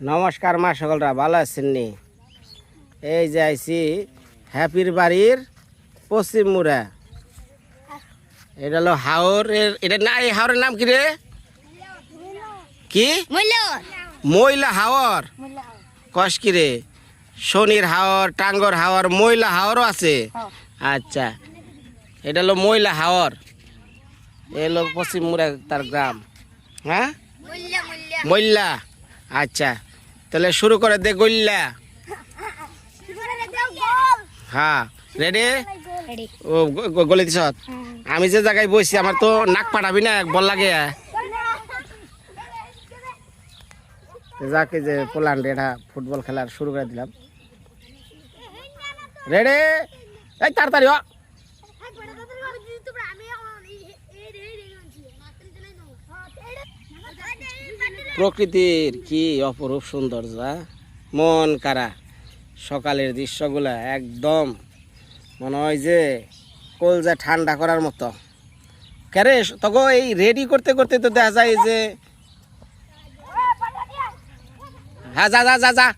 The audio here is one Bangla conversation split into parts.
নমস্কার মা সকলরা, ভালো আছেন নি? এই যে আইছি, হ্যাপির বাড়ির পশ্চিম মুড়া। এটা হলো হাওরের, এটা না এই হাওরের নাম কি রে? কি? ময়লা হাওর। কস কি রে? শনির হাওর, টাঙ্গর হাওর, ময়লা হাওরও আছে? আচ্ছা এটা হলো ময়লা হাওর। এ হলো পশ্চিম মুড়া তার গ্রাম। হ্যাঁ? ময়লা। আচ্ছা তাহলে শুরু করে দে গল্লা। হ্যাঁ রেডি ও গলে দিছ? আমি যে জায়গায় বসছি আমার তো নাক পাঠাবি না বল লাগে। যাকে যে পোল্যান্ড, এটা ফুটবল খেলার শুরু করে দিলাম। রেডি এই, তাড়াতাড়ি প্রকৃতির কি অপরূপ সৌন্দর্য? মন কারা? সকালের দৃশ্যগুলা একদম মনে হয় যে কলজা ঠান্ডা করার মতো। কেরে তখন এই রেডি করতে করতে তো দেখা যায় যে হ্যাঁ যা যা যা যা।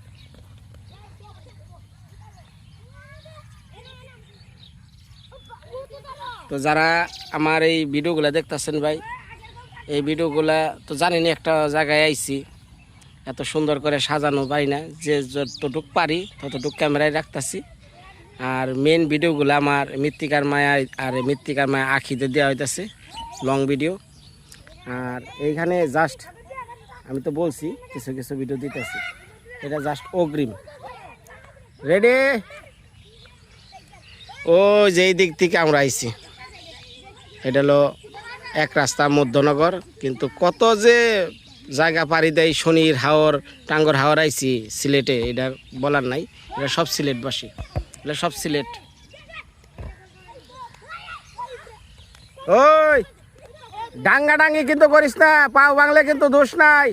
তো যারা আমার এই ভিডিওগুলো দেখতেছেন ভাই এই ভিডিওগুলা তো জানেনি, একটা জায়গায় আইছি। এত সুন্দর করে সাজানো পারি না, যে যতটুক পারি ততটুক ক্যামেরায় রাখতেছি। আর মেন ভিডিওগুলো আমার মৃত্তিকার মায়া আর মৃত্তিকার মায়া আখিতে দেওয়া হইতেছে লং ভিডিও আর এইখানে জাস্ট আমি তো বলছি, কিছু কিছু ভিডিও দিতেছি। এটা জাস্ট অগ্রিম। রেডি ও যেই দিক থেকে আমরা আইছি। এটা হলো এক রাস্তা মধ্যনগর, কিন্তু কত যে জায়গা পাড়ি দেয় শনির হাওর, টাঙ্গর হাওর আইছি সিলেটে, এটা বলার নাই। এটা সব সিলেটবাসী। এটা সব সিলেট। ওই ডাঙ্গা ডাঙ্গি কিন্তু করিস না, পাও বাংলা কিন্তু দোষ নাই।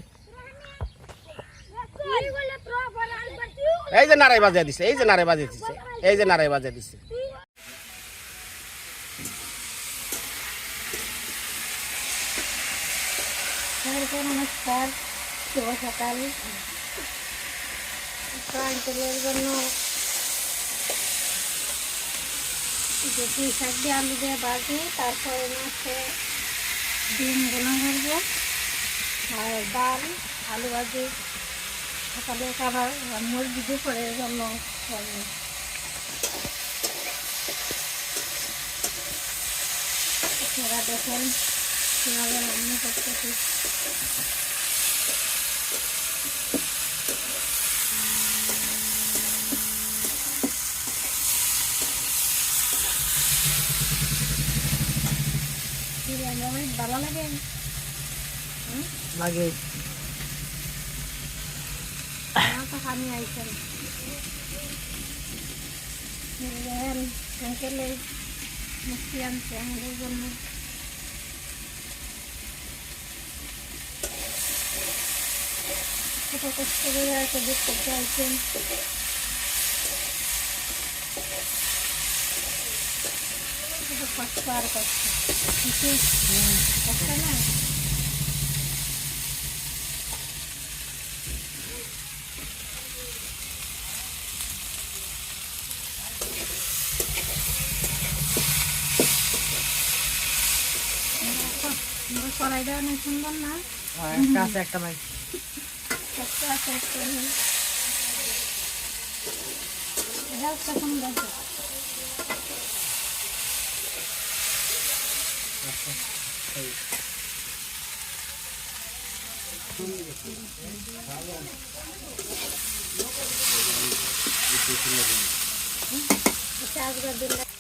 এই যে নারায় বাজিয়ে দিছে, এই যে নারাই বাজিয়ে দিছে, এই যে নারায় বাজিয়ে দিছে সবাইকে নমস্কার অঞ্চলের জন্য যে পুঁই শাক দিয়ে আলু দিয়ে বাজি তারপরে হচ্ছে ডিম বোনা করব, আর ডাল, আলু ভাজি, সকালে খাবার মুরগি দুপুরের জন্য করব। আপনারা দেখেন কীভাবে রান্না করতেছি। বিরিয়ানি অনেক ভালো লাগে লাগে আমার তো খানি আইছেন দেখেন আঙ্কেলে মিষ্টি আনছে আমাদের জন্য কত কষ্ট করে আছে দেখতে চাইছেন কত কষ্ট আর কষ্ট কিছু কষ্ট না আমার কড়াইটা অনেক সুন্দর না কাছে একটা নাই একটা আছে একটা নেই এটা একটা সুন্দর দিন আপনি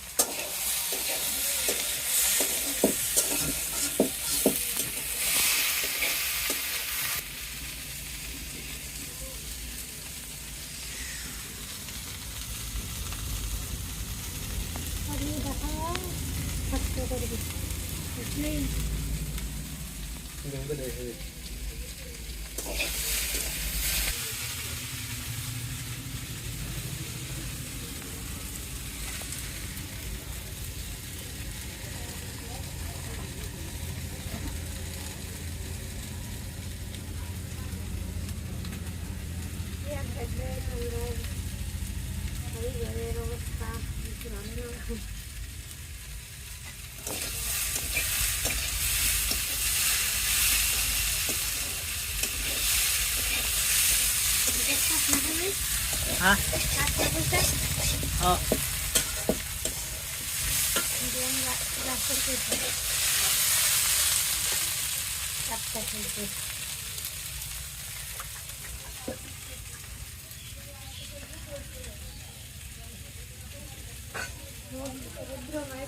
পরিবারের অবস্থা কিছু রান্না হ্যাঁ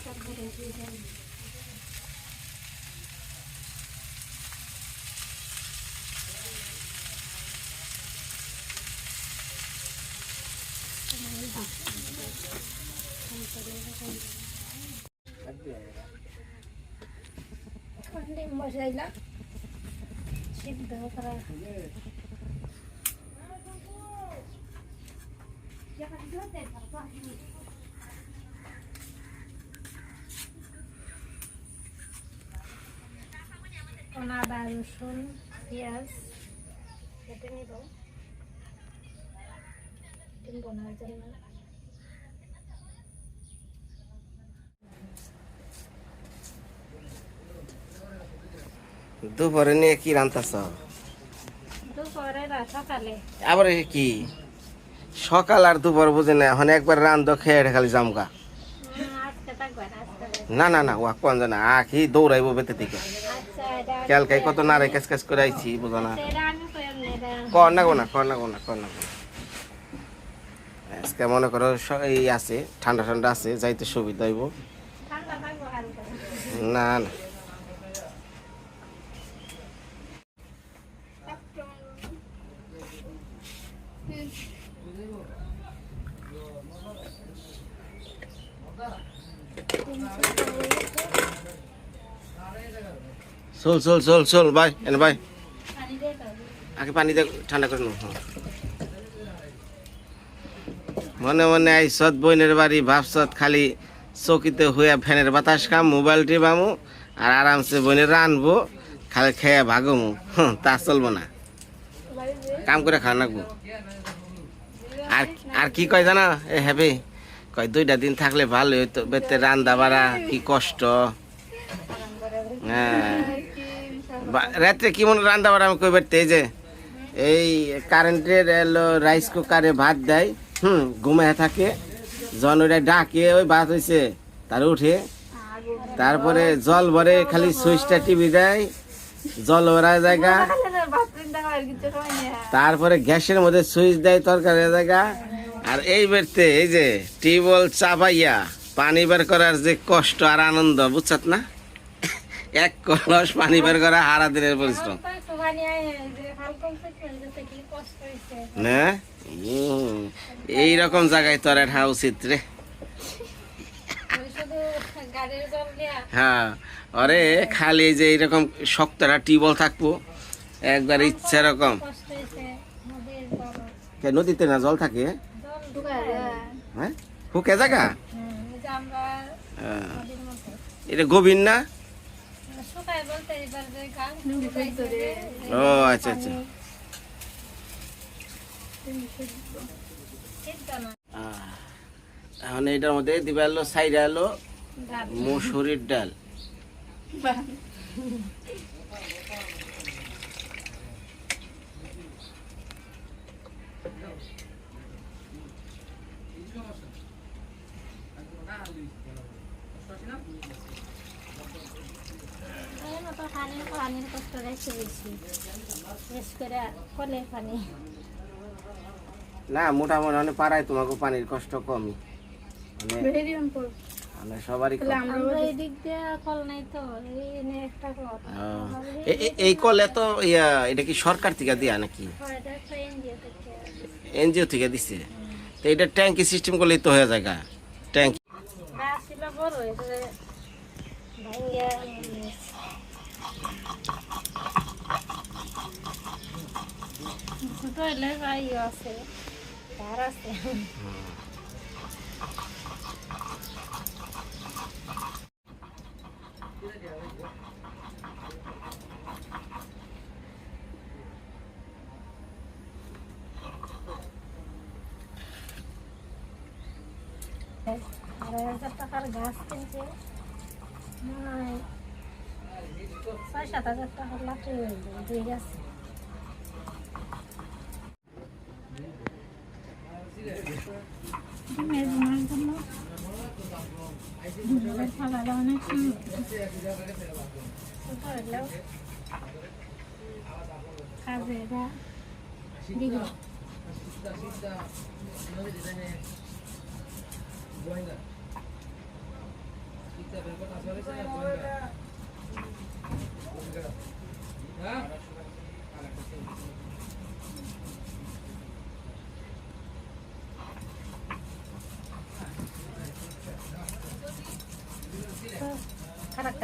রুদ্র নয় তারপরে ডিম বসাইলাম সিদ্ধ করা আদা রসুন পেঁয়াজ কেটে নিব ডিম বোনার জন্য দুপুরে নিয়ে কি রান্তাছ দুপুরে সকালে। আবার কি? সকাল আর দুপুর বুঝে না এখন একবার রান্ধ খেয়ে খালি জামগা না না না ওয়া কোন জানা আখি দৌড়াইবো বেতে এটা ক্যালকাই কত নারে কাজ কাজ করে আইছি বুঝো না। না কর না গো না কর না গো না কর না। গো আজকে মনে করো এই আছে ঠান্ডা ঠান্ডা আছে যাইতে সুবিধা হইব। না না। চল চল চল চল ভাই এনে ভাই আগে পানি দিয়ে ঠান্ডা করে নো। মনে মনে আইসত বইনের বাড়ি ভাবসত খালি চকিতে হইয়া ফ্যানের বাতাস খাম, মোবাইল টিপামু আর আরামসে বইনের রানবো, খালি খেয়ে ভাগমু। তা চলবো না। কাম করে খাওয়া নাকবো আর আর কি কয় জানা? এ হ্যাপি কয়, দুইটা দিন থাকলে ভালো হইতো, বেতে রান্দা বাড়া, কি কষ্ট। হ্যাঁ। রাত্রে কি মনে রান্দা বাড়া আমি কই বেরতে এই যে, এই কারেন্টের এলো রাইস কুকারে ভাত দেয়, হুম, ঘুমায় থাকে জন ওটা ডাকে, ওই ভাত হয়েছে তার উঠে, তারপরে জল ভরে খালি সুইচটা টিভি দেয়, জল ভরা জায়গা, তারপরে গ্যাসের মধ্যে সুইচ দেয় তরকারি জায়গা, আর এই বেরতে এই যে, টিউবওয়েল চাপাইয়া পানি বের করার যে কষ্ট আর আনন্দ, বুঝছত না? এক কলস পানি বের করা হারা দিনের পরিশ্রম। না? এই রকম জায়গায় তোর এটা উচিত রে। হ্যাঁ আরে খালি এই যে এইরকম শক্তরা টিউবওয়েল থাকব একবার ইচ্ছা রকম নদীতে না জল থাকে? হ্যাঁ। হুকে জায়গা? হ্যাঁ। এটা গভীর না? ও আচ্ছা আচ্ছা। এখন এটার মধ্যে দিবা এলো সাইডা এলো মুসুরির ডাল। পানির কষ্ট রেখে বেশি। বেশ করে কলের পানি। না মোটামুটি অনেক পাড়ায় তোমাকে পানির কষ্ট কমই। মানে মানে সবারই এই কল নাই তো এই এনে একটা কল। ও, এ- এ- এই কলে তো ইয়া এটা কি সরকার থেকে দিয়া নাকি? হয় এনজিও থেকে। দিছে। তো এটা ট্যাঙ্কি সিস্টেম করলেই তো হয়ে যায় ট্যাঙ্ক বড় મોટો લેવાયો હશે ધારાશે ঘাস কিনছে ছয় সাত হাজার টাকার লাঠি হয়ে যাবে দুই গাছে ডিমের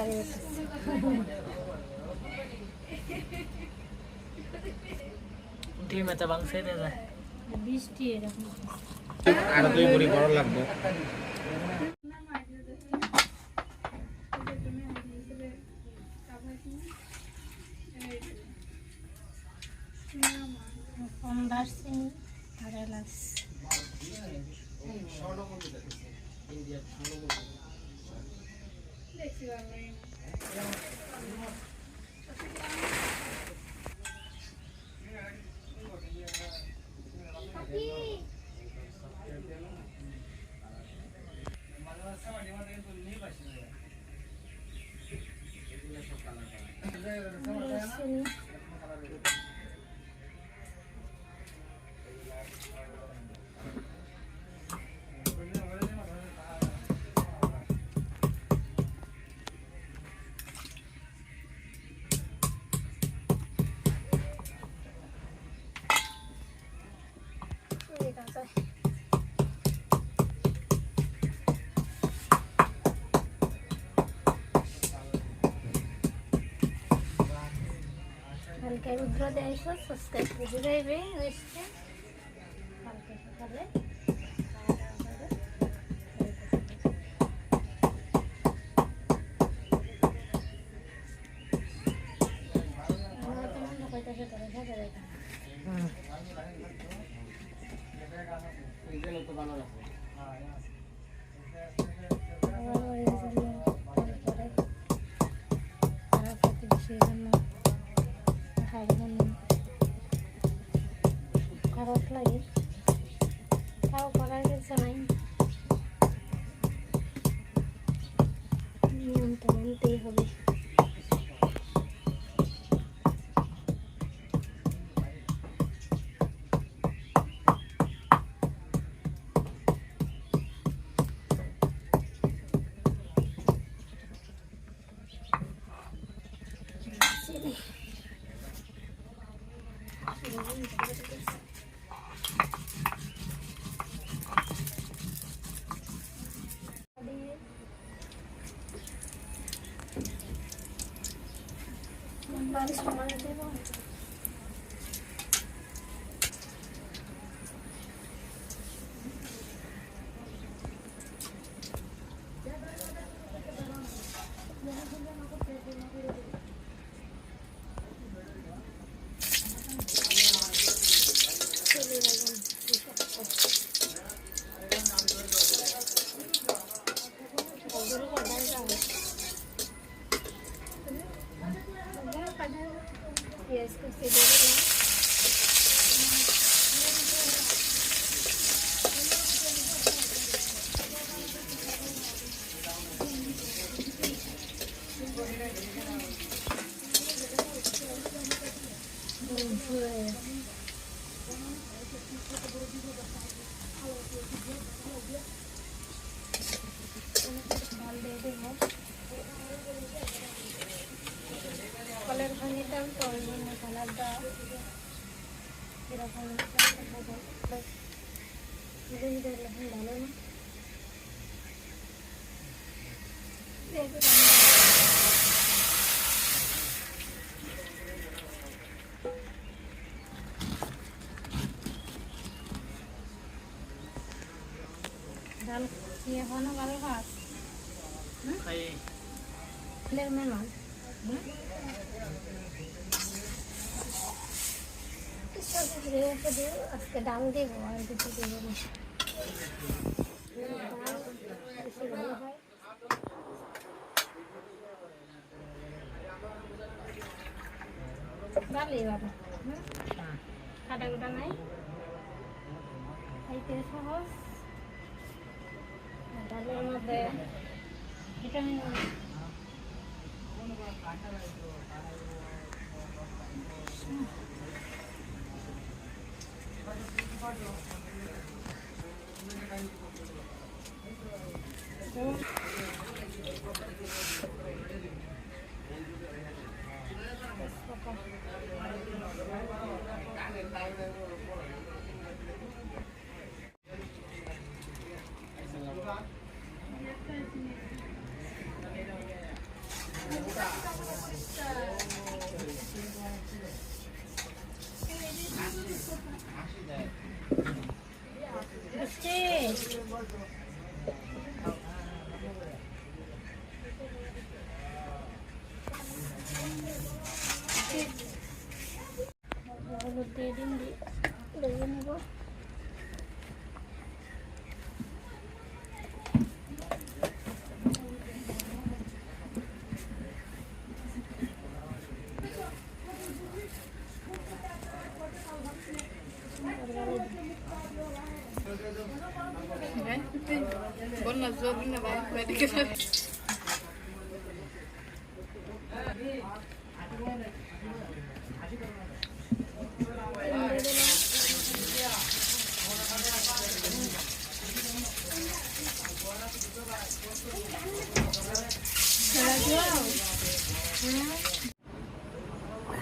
খাবার অনেক সুন্দর ছোট হলেও এটা দিবে খারাপ কাজে গেছে ডিমেতে মাংস দিয়ে যায় বৃষ্টি এরকম আর দুই বুড়ি বড় লাগবে কম দারচিনি আর এলাচ দারচিনি ঠিক হালকা রুদ্র দেয় সাবস্ক্রাইব করে দেবে এসছে হালকা সকালে আমরা তো খারাপ লাগে। তাও করার কিছু নাই। নিয়মটা মানতেই হবে। বারিশ কমানো দেবো চলে যাবেন Yes, consider কলের পানিটাও তো ওই জন্য কালারটা এরকম ভালো না ডাল কি এখনও ভালো খাস খাই ফুলের মেনন আজকে ডাল দেবো আর কিছু দেবো ভালো হয় ডালই ভালো কাটা কুটা নাই। খাইতে সহজ। ডালের মধ্যে ভিটামিন Actually, that 对。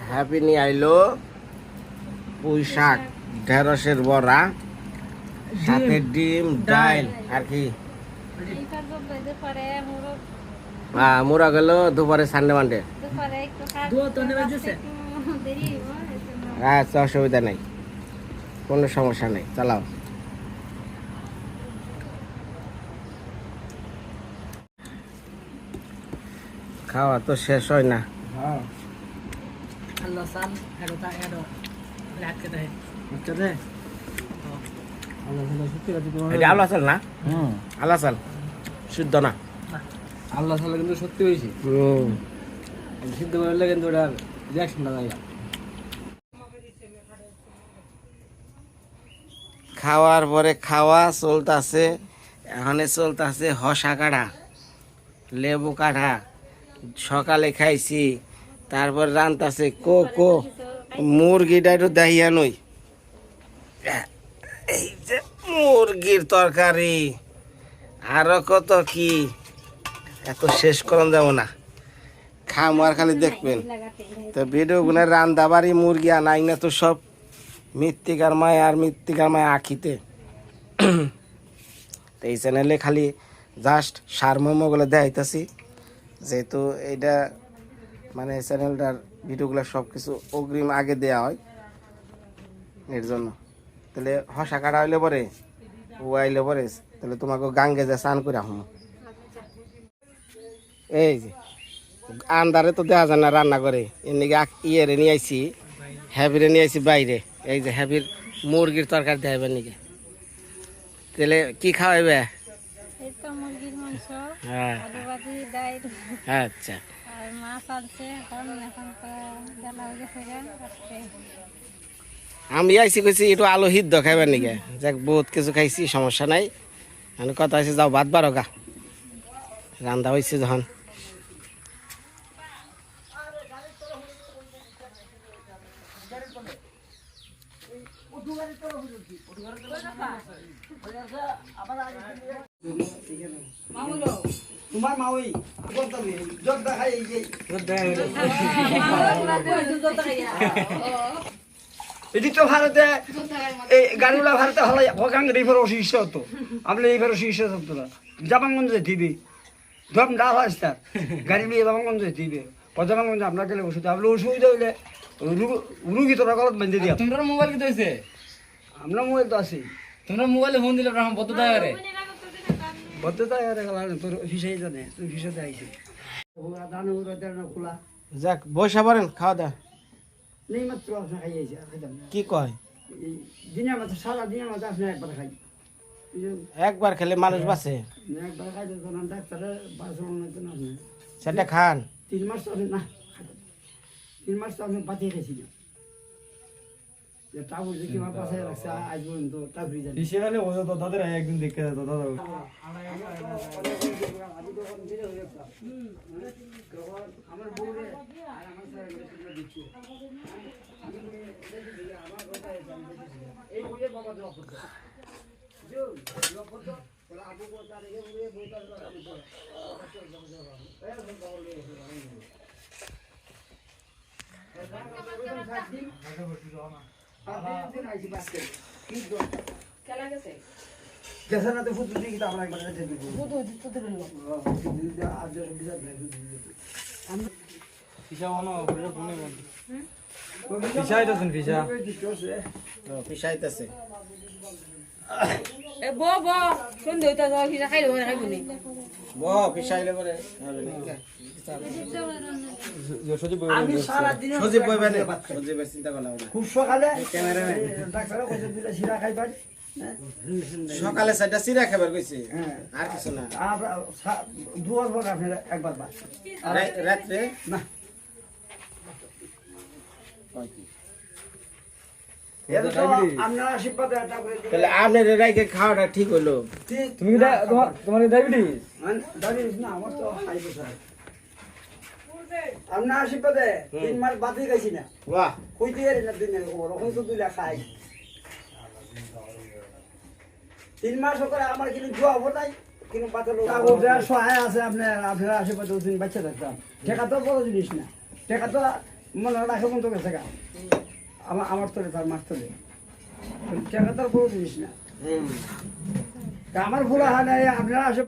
হ্যাপি নিয়ে আইলো পুঁই শাক ঢেঁড়সের বড়া সাথে ডিম ডাল। আর কি? হ্যাঁ মুরা গেল দুপুরে সানডে মানডে। আচ্ছা অসুবিধা নেই। কোনো সমস্যা নেই চালাও। খাওয়া তো শেষ হয় না। আল্লাহ সাল হেডো তা হেডো রাত কে দেয় এটা আলো আসাল না? না? আল্লাহ কিন্তু সত্যি সিদ্ধ করলে কিন্তু না খাওয়ার পরে খাওয়া চলতেছে এখানে চলতেছে হসা কাটা লেবু কাটা সকালে খাইছি তারপর রান্তাছে কো কো মুরগিটা একটু দেখিয়া নই এই যে মুরগির তরকারি। আরও কত কি? এত শেষ করন যাব না। খাম আর খালি দেখবেন। তো গুনে রান্দা বাড়ি মুরগি আনাই না তো সব মৃত্তিকার মায় আর মৃত্তিকার মায় আখিতে। তো এই চ্যানেলে খালি জাস্ট সারমর্মগুলো দেখাইতেছি। যেহেতু এইটা মানে চ্যানেলটার ভিডিওগুলো সব কিছু অগ্রিম আগে দেওয়া হয়। এর জন্য। তাহলে হসা কাটা হইলে পরে ও আইলে পরে তাহলে তোমাকে গাঙ্গে যা স্নান করে আহম। এই যে আন্দারে তো দেওয়া যায় না রান্না করে। এমনিকে ইয়েরে নিয়ে আইছি হ্যাপিরে নিয়ে আইছি বাইরে। এই যে হ্যাপির মুরগির তরকারি দেখাবে নাকি তাহলে কি খাওয়াইবে? হ্যাঁ। আচ্ছা। আমি আইছি কইছি একটু আলু হিদ্ধ খাইবার নাকি? যাক বহুত কিছু খাইছি সমস্যা নাই। আমি কথা আছে যাও ভাত বারো গা। রান্দা হয়েছে যখন। তোমার মা ওই জগ দেখাই এই যে এটি তো ভারতে এই গাড়িগুলা ভারতে হলাই হকাং রিফার অশিষ্ট হতো। আপনি রিফার অশিষ্ট হতো না। জাপানগঞ্জে দিবি ধর ডাল আসতা গাড়ি নিয়ে জাপানগঞ্জে দিবি জাপানগঞ্জে আপনার গেলে ওষুধ আপনি অসুবিধা হইলে রুগী তোরা গলত বেঁধে দিয়া। তোমরা মোবাইল কি হয়েছে আমরা মোবাইল তো আছি। তোমরা মোবাইলে ফোন দিলে রাম বদ্ধ দায় বদ্ধতা তোর হিসাই জানে তুই হিসাবে খোলা। যাক বসে পারেন খাওয়া দাওয়া। নেই মাত্র আপনার খাইয়েছে আর খাইতাম না। কি কয়? দিনের মাত্র সারা দিনের মাথা আপনার একবার খাই। একবার খেলে মানুষ বাঁচে। একবার খাইতে তখন ডাক্তারে বার্সেলোনা তো না সেটা খান। তিন মাস তো না তিন মাস তো আমি পাঠিয়ে গেছি টাবুর যে কিমা পাশে রাখছে আজ পর্যন্ত টাবুরি জানি। সেখানে ওজো তো তাদের একদিন দেখে যেত দাদা আমার বউরে আর আমার দিচ্ছি এই বইয়ে বাবা জবাব করতে জবাব করতো আবু বউ তার এই বইয়ে বই তার আমি তো গেছে না তো ফুটু দিকে তো আমরা একবার রেখে দিব ফুটু দিতে দেবেন না আর যে বিচার নাই ফিসা হনো ফোনে বল ফিসা আইতাছেন ফিসা পিসাইতেছে এ ব ব সন্ধে হইতা যাওয়া কি খাইলে ব না না পারি সকালে সেটা চিরা খাবার কইছে? হ্যাঁ। আর কিছু না। একবার রাত্রে? না। তাহলে আপনার রাইকে খাওয়াটা ঠিক ঠিক- তুমি কি তোমার তোমার ডায়াবেটিস মানে ডায়াবেটিস না, আমার তো হাই প্রেশার। আপনার আশীর্বাদে তিন মাস বাদই খাইছি না। বাহ। কইতে পারি না দিনে ওরকম তো দুইটা খাই। তিন মাস করে আমার কিন্তু জোয়া হব নাই কিন্তু পাতল সহায় আছে আপনার আপনার আশেপাশে দিন বাচ্চা থাকতাম টেকা তো বড় জিনিস না। টেকা তো মনে রাখে মতো গেছে গা। আমার আমার তোলে তার মাস তোলে টেকা তো বড় জিনিস না। আমার ভুল হয় না আপনার আশে